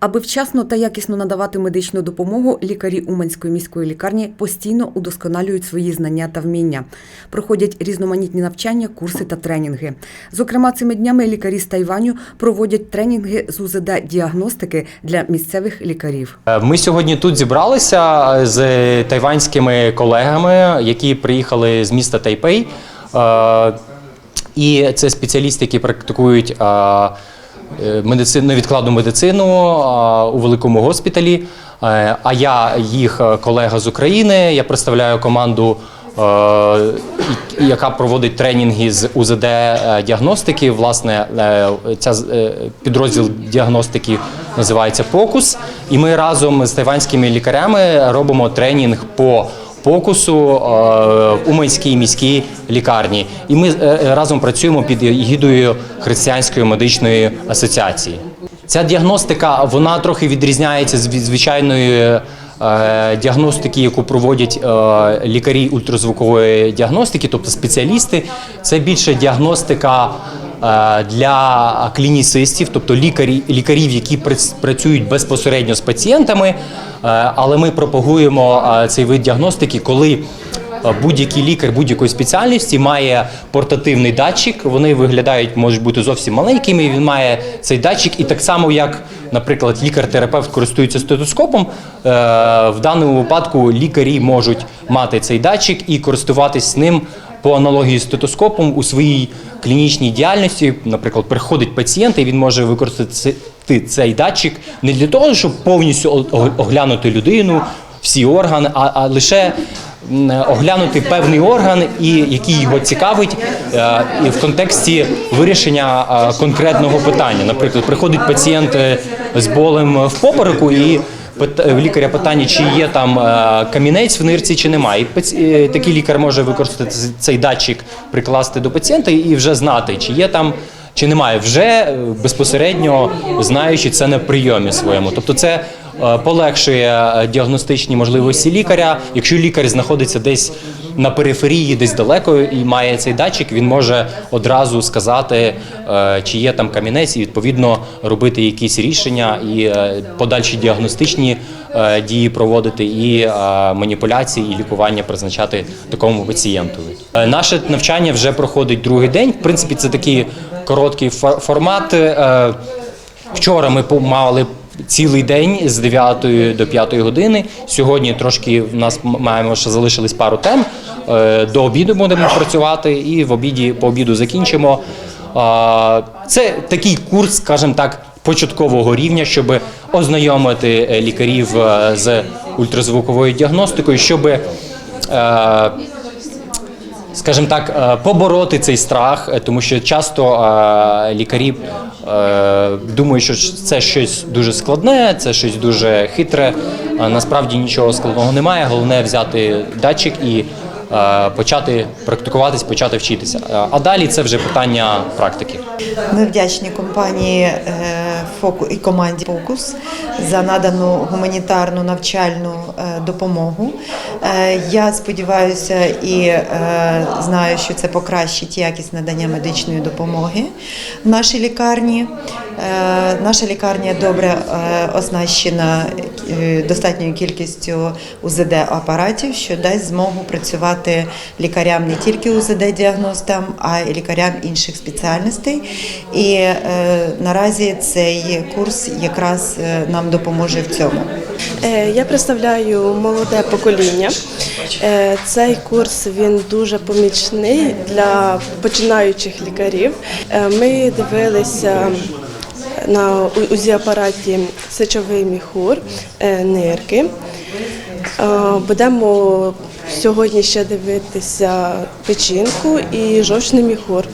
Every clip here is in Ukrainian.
Аби вчасно та якісно надавати медичну допомогу, лікарі Уманської міської лікарні постійно удосконалюють свої знання та вміння. Проходять різноманітні навчання, курси та тренінги. Зокрема, цими днями лікарі з Тайваню проводять тренінги з УЗД діагностики для місцевих лікарів. Е, Ми сьогодні тут зібралися з тайванськими колегами, які приїхали з міста Тайпей. Е, І це спеціалісти, які практикують е, е, медицину, невідкладну медицину е, у великому госпіталі. Е, А я їх е, колега з України. Я представляю команду, е, яка проводить тренінги з УЗД е, діагностики. Власне, е, ця е, підрозділ діагностики називається Покус. І ми разом з тайванськими лікарями робимо тренінг по покусу е, в Уманській міській лікарні. І ми е, разом працюємо під гідою Християнської медичної асоціації. Ця діагностика вона трохи відрізняється від звичайної е, діагностики, яку проводять е, лікарі ультразвукової діагностики, тобто спеціалісти. Це більше діагностика е, для клінісистів, тобто лікарі, лікарів, які прац- працюють безпосередньо з пацієнтами. Е, Але ми пропагуємо е, цей вид діагностики, коли е, будь-який лікар будь-якої спеціальності має портативний датчик. Вони виглядають, можуть бути зовсім маленькими. Він має цей датчик, і так само, як, наприклад, лікар-терапевт користується стетоскопом. е, В даному випадку лікарі можуть мати цей датчик і користуватись ним по аналогії з стетоскопом у своїй клінічній діяльності. Наприклад, приходить пацієнт, і він може використати цей- датчик не для того, щоб повністю оглянути людину, всі органи, а, а лише оглянути певний орган, і який його цікавить, е, в контексті вирішення е, конкретного питання. Наприклад, приходить пацієнт е, з болем в попереку і. Пит- В лікаря питання, чи є там е, камінець в нирці, чи немає. І е, такий лікар може використати цей датчик, прикласти до пацієнта і вже знати, чи є там чи немає, вже е, безпосередньо знаючи це на прийомі своєму. Тобто це е, полегшує е, діагностичні можливості лікаря. Якщо лікар знаходиться десь на периферії, десь далеко і має цей датчик, він може одразу сказати, е, чи є там камінець, і відповідно робити якісь рішення і е, подальші діагностичні е, дії проводити, і е, маніпуляції, і лікування призначати такому пацієнту. Е, Наше навчання вже проходить другий день. В принципі, це такий короткий фор- формат. Е, Вчора ми мали цілий день з 9 до 5 години. Сьогодні трошки в нас маємо, що залишились пару тем. Е, До обіду будемо працювати і в обіді по обіду закінчимо. Це такий курс, скажімо так, початкового рівня, щоб ознайомити е, лікарів е, з ультразвуковою діагностикою, щоб скажімо так, е, побороти цей страх, е, тому що часто е, лікарі думають, що це щось дуже складне, це щось дуже хитре. Насправді нічого складного немає. Головне взяти датчик і почати практикуватись, почати вчитися. Е, А далі це вже питання практики. Ми вдячні компанії е, «Фоку» і команді Фокус за надану гуманітарну навчальну е, допомогу. Е, Я сподіваюся і е, знаю, що це покращить якість надання медичної допомоги в нашій лікарні. Е, Наша лікарня добре е, оснащена е, достатньою кількістю УЗД-апаратів, що дасть змогу працювати лікарям не тільки УЗД-діагностам, а й лікарям інших спеціальностей. І наразі цей курс якраз нам допоможе в цьому. Я представляю молоде покоління. Цей курс він дуже помічний для починаючих лікарів. Ми дивилися на УЗІ-апараті сечовий міхур, е, нирки. Е, Будемо сьогодні ще дивитися печінку і жовчний міхур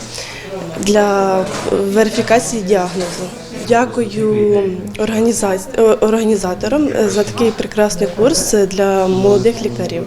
для верифікації діагнозу. Дякую е, організаторам за такий прекрасний курс для молодих лікарів.